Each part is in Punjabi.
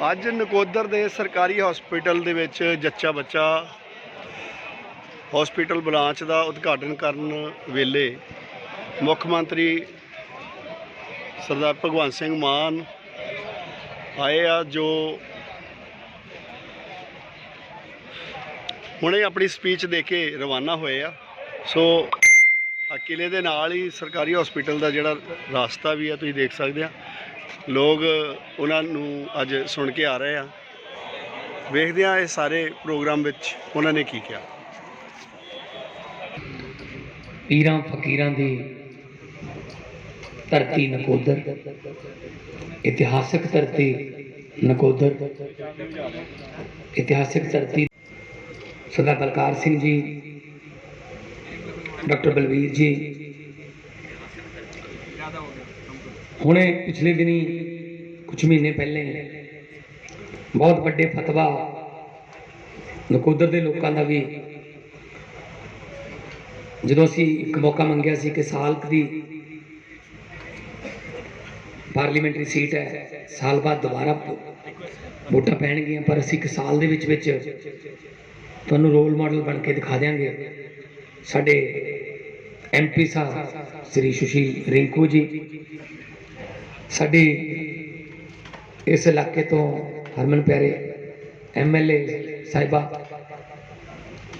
ਅੱਜ ਨਕੋਦਰ ਦੇ ਸਰਕਾਰੀ ਹਸਪੀਟਲ ਦੇ ਵਿੱਚ ਜੱਚਾ ਬੱਚਾ ਹਸਪੀਟਲ ਬ੍ਰਾਂਚ ਦਾ ਉਦਘਾਟਨ ਕਰਨ ਵੇਲੇ ਮੁੱਖ ਮੰਤਰੀ ਸਰਦਾਰ ਭਗਵੰਤ ਸਿੰਘ ਮਾਨ ਆਏ ਆ ਜੋ ਹੁਣੇ ਆਪਣੀ ਸਪੀਚ ਦੇ ਕੇ ਰਵਾਨਾ ਹੋਏ ਆ। ਸੋ ਆ ਕਿਲੇ ਦੇ ਨਾਲ ਹੀ ਸਰਕਾਰੀ ਹਸਪੀਟਲ ਦਾ ਜਿਹੜਾ ਰਸਤਾ ਵੀ ਆ, ਤੁਸੀਂ ਦੇਖ ਸਕਦੇ ਆ। ਲੋਕ ਉਹਨਾਂ ਨੂੰ ਅੱਜ ਸੁਣ ਕੇ ਆ ਰਹੇ ਆ। ਵੇਖਦੇ ਆ ਇਹ ਸਾਰੇ ਪ੍ਰੋਗਰਾਮ ਵਿੱਚ ਉਹਨਾਂ ਨੇ ਕੀ ਕਿਹਾ। ਪੀਰਾਂ ਫਕੀਰਾਂ ਦੀ ਧਰਤੀ ਨਕੋਦਰ, ਇਤਿਹਾਸਕ ਧਰਤੀ ਨਕੋਦਰ, ਇਤਿਹਾਸਕ ਧਰਤੀ ਸਰਦਾਰ ਬਲਕਾਰ ਸਿੰਘ ਜੀ, ਡਾਕਟਰ ਬਲਵੀਰ ਜੀ ਹੁਣੇ ਪਿਛਲੇ ਦਿਨੀ ਕੁਝ ਮਹੀਨੇ ਪਹਿਲੇ, ਬਹੁਤ ਵੱਡੇ ਫਤਵਾ ਨਕੋਦਰ ਦੇ ਲੋਕਾਂ ਦਾ ਵੀ ਜਦੋਂ ਅਸੀਂ ਇੱਕ ਮੌਕਾ ਮੰਗਿਆ ਸੀ ਕਿ ਸਾਲ ਦੀ ਪਾਰਲੀਮੈਂਟਰੀ ਸੀਟ ਹੈ, ਸਾਲ ਬਾਅਦ ਦੁਬਾਰਾ ਵੋਟਾਂ ਪੈਣਗੀਆਂ, ਪਰ ਅਸੀਂ ਇੱਕ ਸਾਲ ਦੇ ਵਿੱਚ ਵਿੱਚ ਤੁਹਾਨੂੰ ਰੋਲ ਮਾਡਲ ਬਣ ਕੇ ਦਿਖਾ ਦਿਆਂਗੇ। ਸਾਡੇ ਐਮਪੀ ਸਾਹਿਬ ਸ੍ਰੀ ਸੁਸ਼ੀਲ ਰਿੰਕੂ ਜੀ ਸਾਡੇ ਇਸ ਇਲਾਕੇ ਤੋਂ ਹਰਮਨ ਪਿਆਰੇ ਐਮਐਲਏ ਸਾਹਿਬਾ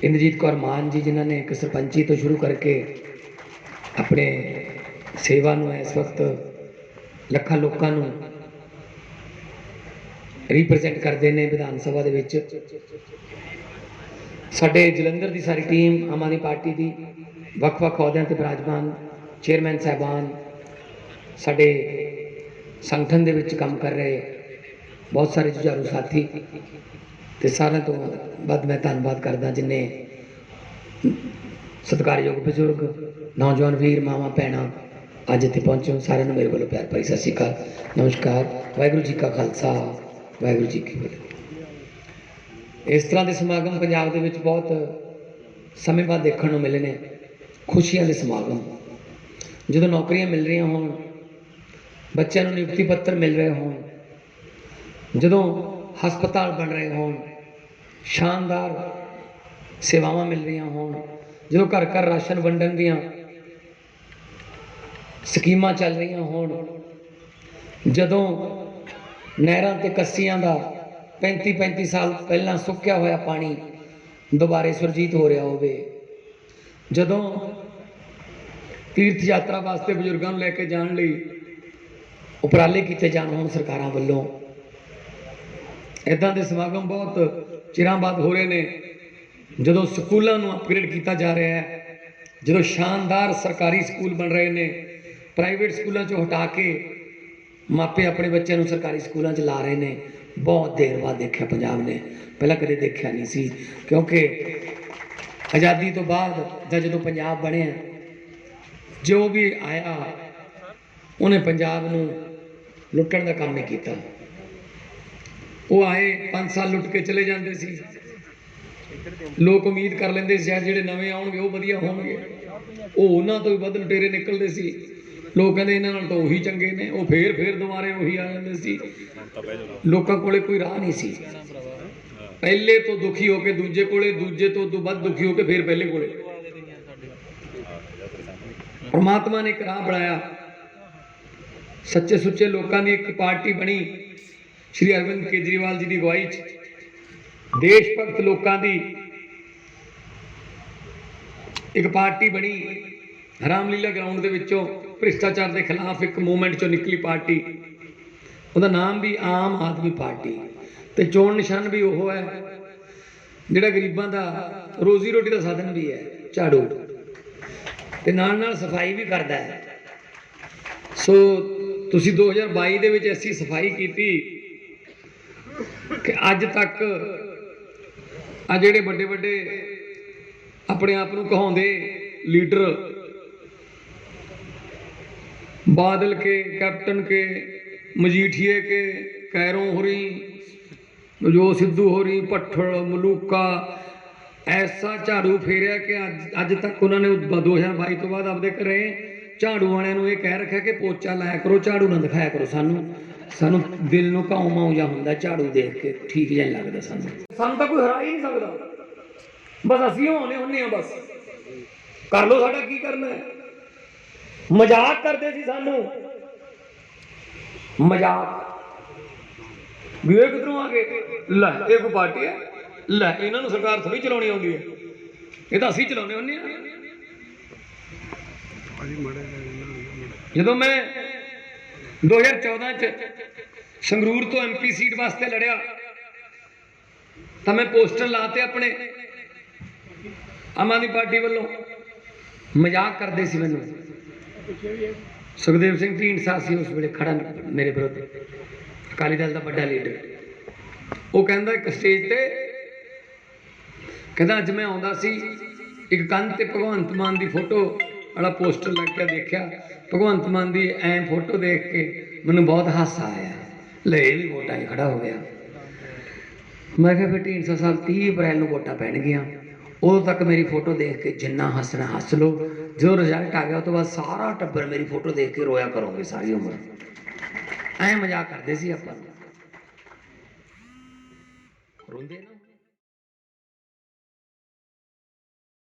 ਇੰਦਰਜੀਤ ਕੌਰ ਮਾਨ ਜੀ, ਜਿਨ੍ਹਾਂ ਨੇ ਇੱਕ ਸਰਪੰਚੀ ਤੋਂ ਸ਼ੁਰੂ ਕਰਕੇ ਆਪਣੇ ਸੇਵਾ ਨੂੰ ਇਸ ਵਕਤ ਲੱਖਾਂ ਲੋਕਾਂ ਨੂੰ ਰਿਪਰੈਜ਼ੈਂਟ ਕਰਦੇ ਨੇ ਵਿਧਾਨ ਸਭਾ ਦੇ ਵਿੱਚ। ਸਾਡੇ ਜਲੰਧਰ ਦੀ ਸਾਰੀ ਟੀਮ ਆਮ ਆਦਮੀ ਪਾਰਟੀ ਦੀ, ਵੱਖ-ਵੱਖ ਅਹੁਦਿਆਂ ਤੇ ਬਿਰਾਜਮਾਨ ਚੇਅਰਮੈਨ ਸਾਹਿਬਾਨ, ਸਾਡੇ ਸੰਗਠਨ ਦੇ ਵਿੱਚ ਕੰਮ ਕਰ ਰਹੇ ਬਹੁਤ ਸਾਰੇ ਜੁਝਾਰੂ ਸਾਥੀ। ਤੇ ਸਾਰਿਆਂ ਤੋਂ ਵੱਧ ਮੈਂ ਧੰਨਵਾਦ ਕਰਦਾ ਜਿਨੇ ਸਤਿਕਾਰਯੋਗ ਬਜ਼ੁਰਗ, ਨੌਜਵਾਨ ਵੀਰ, ਮਾਵਾਂ, ਭੈਣਾਂ ਅੱਜ ਇੱਥੇ ਪਹੁੰਚੇ ਹੋ ਸਾਰਿਆਂ ਨੂੰ ਮੇਰੇ ਵੱਲੋਂ ਪਿਆਰ ਭਰੀ ਸਤਿ ਸ਼੍ਰੀ ਅਕਾਲ। ਨਮਸਕਾਰ। ਵਾਹਿਗੁਰੂ ਜੀ ਕਾ ਖਾਲਸਾ। ਵਾਹਿਗੁਰੂ ਜੀ ਕੀ ਫਤਿਹ। ਇਸ ਤਰ੍ਹਾਂ ਦੇ ਸਮਾਗਮ ਪੰਜਾਬ ਦੇ ਵਿੱਚ ਬਹੁਤ ਸਮੇਂ ਬਾਅਦ ਦੇਖਣ ਨੂੰ ਮਿਲੇ ਨੇ। ਖੁਸ਼ੀਆਂ ਦੇ ਸਮਾਗਮ। ਜਦੋਂ ਨੌਕਰੀਆਂ ਮਿਲ ਰਹੀਆਂ ਹੋਣ ਬੱਚਿਆਂ ਨੂੰ ਨਿਯੁਕਤੀ ਪੱਤਰ ਮਿਲ ਰਹੇ ਹੋਣ, ਜਦੋਂ ਹਸਪਤਾਲ ਬਣ ਰਹੇ ਹੋਣ, ਸ਼ਾਨਦਾਰ ਸੇਵਾਵਾਂ ਮਿਲ ਰਹੀਆਂ ਹੋਣ, ਜਦੋਂ ਘਰ ਘਰ ਰਾਸ਼ਨ ਵੰਡਣ ਦੀਆਂ ਸਕੀਮਾਂ ਚੱਲ ਰਹੀਆਂ ਹੋਣ, ਜਦੋਂ ਨਹਿਰਾਂ ਤੇ ਕੱਸੀਆਂ ਦਾ 35 35 ਸਾਲ ਪਹਿਲਾਂ ਸੁੱਕਿਆ ਹੋਇਆ ਪਾਣੀ ਦੁਬਾਰੇ ਸੁਰਜੀਤ ਹੋ ਰਿਹਾ ਹੋਵੇ, ਜਦੋਂ ਤੀਰਥ ਯਾਤਰਾ ਵਾਸਤੇ ਬਜ਼ੁਰਗਾਂ ਨੂੰ ਲੈ ਕੇ ਜਾਣ ਲਈ ਉਪਰਾਲੇ ਕੀਤੇ ਜਾਣ ਹੁਣ ਸਰਕਾਰਾਂ ਵੱਲੋਂ। ਇਦਾਂ ਦੇ ਸਮਾਗਮ ਬਹੁਤ ਚਿਰਾਂ ਬਾਅਦ ਹੋ ਰਹੇ ਨੇ। ਜਦੋਂ ਸਕੂਲਾਂ ਨੂੰ ਅਪਗ੍ਰੇਡ ਕੀਤਾ ਜਾ ਰਿਹਾ ਹੈ, ਜਦੋਂ ਸ਼ਾਨਦਾਰ ਸਰਕਾਰੀ ਸਕੂਲ ਬਣ ਰਹੇ ਨੇ ਪ੍ਰਾਈਵੇਟ ਸਕੂਲਾਂ ਚੋਂ ਹਟਾ ਕੇ ਮਾਪੇ ਆਪਣੇ ਬੱਚਿਆਂ ਨੂੰ ਸਰਕਾਰੀ ਸਕੂਲਾਂ 'ਚ ਲਾ ਰਹੇ ਨੇ। ਬਹੁਤ ਦੇਰ ਬਾਅਦ ਦੇਖਿਆ ਪੰਜਾਬ ਨੇ। ਪਹਿਲਾਂ ਕਦੇ ਦੇਖਿਆ ਨਹੀਂ ਸੀ, ਕਿਉਂਕਿ ਆਜ਼ਾਦੀ ਤੋਂ ਬਾਅਦ ਜਾਂ ਜਦੋਂ ਪੰਜਾਬ ਬਣਿਆ, ਜੋ ਵੀ ਆਇਆ, ਉਹਨੇ ਪੰਜਾਬ ਨੂੰ ਲੁੱਟਣ ਦਾ ਕੰਮ ਨਹੀਂ ਕੀਤਾ। ਉਹ ਆਏ 5 ਸਾਲ ਲੁੱਟ ਕੇ ਚਲੇ ਜਾਂਦੇ ਸੀ। ਲੋਕ ਉਮੀਦ ਕਰ ਲੈਂਦੇ ਸੀ, ਸ਼ਾਇਦ ਜਿਹੜੇ ਨਵੇਂ ਆਉਣਗੇ, ਉਹ ਵਧੀਆ ਹੋਣਗੇ। ਉਹ ਉਹਨਾਂ ਤੋਂ ਵੀ ਵੱਧ ਲੁਟੇਰੇ ਨਿਕਲਦੇ ਸੀ। ਲੋਕ ਕਹਿੰਦੇ ਇਹਨਾਂ ਨਾਲ ਤਾਂ ਉਹੀ ਚੰਗੇ ਨੇ, ਉਹ ਫੇਰ ਫੇਰ ਦੁਬਾਰੇ ਉਹੀ ਆ ਜਾਂਦੇ ਸੀ। ਲੋਕਾਂ ਕੋਲੇ ਕੋਈ ਰਾਹ ਨਹੀਂ ਸੀ। ਪਹਿਲੇ ਤੋਂ ਦੁਖੀ ਹੋ ਕੇ ਦੂਜੇ ਕੋਲੇ, ਦੂਜੇ ਤੋਂ ਤੋਂ ਵੱਧ ਦੁਖੀ ਹੋ ਕੇ ਫੇਰ ਪਹਿਲੇ ਕੋਲੇ। ਪਰਮਾਤਮਾ ਨੇ ਇੱਕ ਰਾਹ ਬਣਾਇਆ। ਸੱਚੇ ਸੁੱਚੇ ਲੋਕਾਂ ਦੀ ਇੱਕ ਪਾਰਟੀ ਬਣੀ ਸ਼੍ਰੀ ਅਰਵਿੰਦ ਕੇਜਰੀਵਾਲ ਜੀ ਦੀ ਅਗਵਾਈ 'ਚ। ਦੇਸ਼ ਭਗਤ ਲੋਕਾਂ ਦੀ ਇੱਕ ਪਾਰਟੀ ਬਣੀ। ਰਾਮਲੀਲਾ ਗਰਾਊਂਡ ਦੇ ਵਿੱਚੋਂ ਭ੍ਰਿਸ਼ਟਾਚਾਰ ਦੇ ਖਿਲਾਫ ਇੱਕ ਮੂਵਮੈਂਟ ਚੋਂ ਨਿਕਲੀ ਪਾਰਟੀ। ਉਹਦਾ ਨਾਮ ਵੀ ਆਮ ਆਦਮੀ ਪਾਰਟੀ। ਤੇ ਚੋਣ ਨਿਸ਼ਾਨ ਵੀ ਉਹ ਹੈ, ਜਿਹੜਾ ਗਰੀਬਾਂ ਦਾ ਰੋਜ਼ੀ ਰੋਟੀ ਦਾ ਸਾਧਨ ਵੀ ਹੈ, ਝਾੜੂ। ਤੇ ਨਾਲ ਨਾਲ ਸਫ਼ਾਈ ਵੀ ਕਰਦਾ ਹੈ। ਸੋ ਤੁਸੀਂ 2022 ਦੇ ਵਿੱਚ ਐਸੀ ਸਫ਼ਾਈ ਕੀਤੀ ਕਿ ਅੱਜ ਤੱਕ ਆ ਜਿਹੜੇ ਵੱਡੇ ਵੱਡੇ ਆਪਣੇ ਆਪ ਨੂੰ ਕਹਾਉਂਦੇ ਲੀਡਰ, ਬਾਦਲ ਕੇ, ਕੈਪਟਨ ਕੇ, ਮਜੀਠੀਏ ਕੇ, ਕੈਰੋਂ ਹੋਰੀ, ਜੋ ਸਿੱਧੂ ਹੋਰੀ ਪੱਠਲ ਮਲੂਕਾ, ਐਸਾ ਝਾੜੂ ਫੇਰਿਆ ਕਿ ਅੱਜ ਅੱਜ ਤੱਕ ਉਹਨਾਂ ਨੇ 2022 ਤੋਂ ਬਾਅਦ ਆਪਦੇ ਘਰੇ ਝਾੜੂ ਵਾਲਿਆਂ ਨੂੰ ਇਹ ਕਹਿ ਰੱਖਿਆ ਕਿ ਪੋਚਾ ਲਾਇਆ ਕਰੋ, ਝਾੜੂ ਨਾ ਦਿਖਾਇਆ ਕਰੋ ਸਾਨੂੰ। ਸਾਨੂੰ ਦਿਲ ਨੂੰ ਕਾਉ ਮਾਉ ਜਾ ਹੁੰਦਾ ਝਾੜੂ ਦੇਖ ਕੇ, ਠੀਕ ਜਿਹਾ ਲੱਗਦਾ ਸਾਨੂੰ। ਸਾਨੂੰ ਤਾਂ ਕੋਈ ਹਰਾ ਹੀ ਨਹੀਂ ਸਕਦਾ। ਬਸ ਅਸੀਂ ਹੋਣੇ ਹੁੰਨੇ ਆ ਬਸ। ਕਰ ਲੋ ਸਾਡਾ ਕੀ ਕਰਨਾ ਹੈ। ਮਜ਼ਾਕ ਕਰਦੇ ਸੀ ਸਾਨੂੰ। ਮਜ਼ਾਕ। ਵੀ ਇਹ ਕਿੱਧਰੋਂ ਆ ਗਏ? ਲੈ, ਇਹ ਕੋਈ ਪਾਰਟੀ ਹੈ? ਲੈ, ਇਹਨਾਂ ਨੂੰ ਸਰਕਾਰ ਥੋੜੀ ਚਲਾਉਣੀ ਆਉਂਦੀ ਹੈ। ਇਹ ਤਾਂ ਅਸੀਂ ਚਲਾਉਣੇ ਹੁੰਨੇ ਆ ਜਦੋਂ ਮੈਂ 2014 ਚ ਸੰਗਰੂਰ ਤੋਂ ਐਮਪੀ ਸੀਟ ਵਾਸਤੇ ਲੜਿਆ, ਤਾਂ ਮੈਂ ਪੋਸਟਰ ਲਾਤੇ ਆਪਣੇ। ਆਮ ਆਦਮੀ ਪਾਰਟੀ ਵੱਲੋਂ। ਮਜ਼ਾਕ ਕਰਦੇ ਸੀ ਮੈਨੂੰ। ਸੁਖਦੇਵ ਸਿੰਘ ਢੀਂਡਸਾ ਸੀ ਉਸ ਵੇਲੇ ਖੜਾ ਮੇਰੇ ਵਿਰੁੱਧ। ਅਕਾਲੀ ਦਲ ਦਾ ਵੱਡਾ ਲੀਡਰ। ਉਹ ਕਹਿੰਦਾ ਇੱਕ ਸਟੇਜ ਤੇ, ਕਹਿੰਦਾ ਅੱਜ ਮੈਂ ਆਉਂਦਾ ਸੀ, ਇੱਕ ਕੰਧ ਤੇ ਭਗਵੰਤ ਮਾਨ ਦੀ ਫੋਟੋ ਵਾਲਾ ਪੋਸਟਰ ਲੱਗ ਕੇ ਦੇਖਿਆ। ਭਗਵੰਤ ਮਾਨ ਦੀ ਐ ਫੋਟੋ ਦੇਖ ਕੇ ਮੈਨੂੰ ਬਹੁਤ ਹਾਸਾ ਆਇਆ। ਲੈ, ਇਹ ਵੀ ਵੋਟਾਂ 'ਚ ਖੜਾ ਹੋ ਗਿਆ। ਮੈਂ ਕਿਹਾ, ਫਿਰ 300 ਸਾਲ 30 ਅਪ੍ਰੈਲ ਨੂੰ ਵੋਟਾਂ ਪੈਣਗੀਆਂ ਉਦੋਂ ਤੱਕ ਮੇਰੀ ਫੋਟੋ ਦੇਖ ਕੇ ਜਿੰਨਾ ਹੱਸਣਾ ਹੱਸ ਲਓ। ਜੋ ਰਿਜ਼ਲਟ ਆ ਗਿਆ, ਉਹ ਤੋਂ ਬਾਅਦ ਸਾਰਾ ਟੱਬਰ ਮੇਰੀ ਫੋਟੋ ਦੇਖ ਕੇ ਰੋਇਆ ਕਰੋਗੇ ਸਾਰੀ ਉਮਰ। ਐ ਮਜ਼ਾਕ ਕਰਦੇ ਸੀ ਆਪਾਂ। ਰੋਂਦੇ ਨਾ।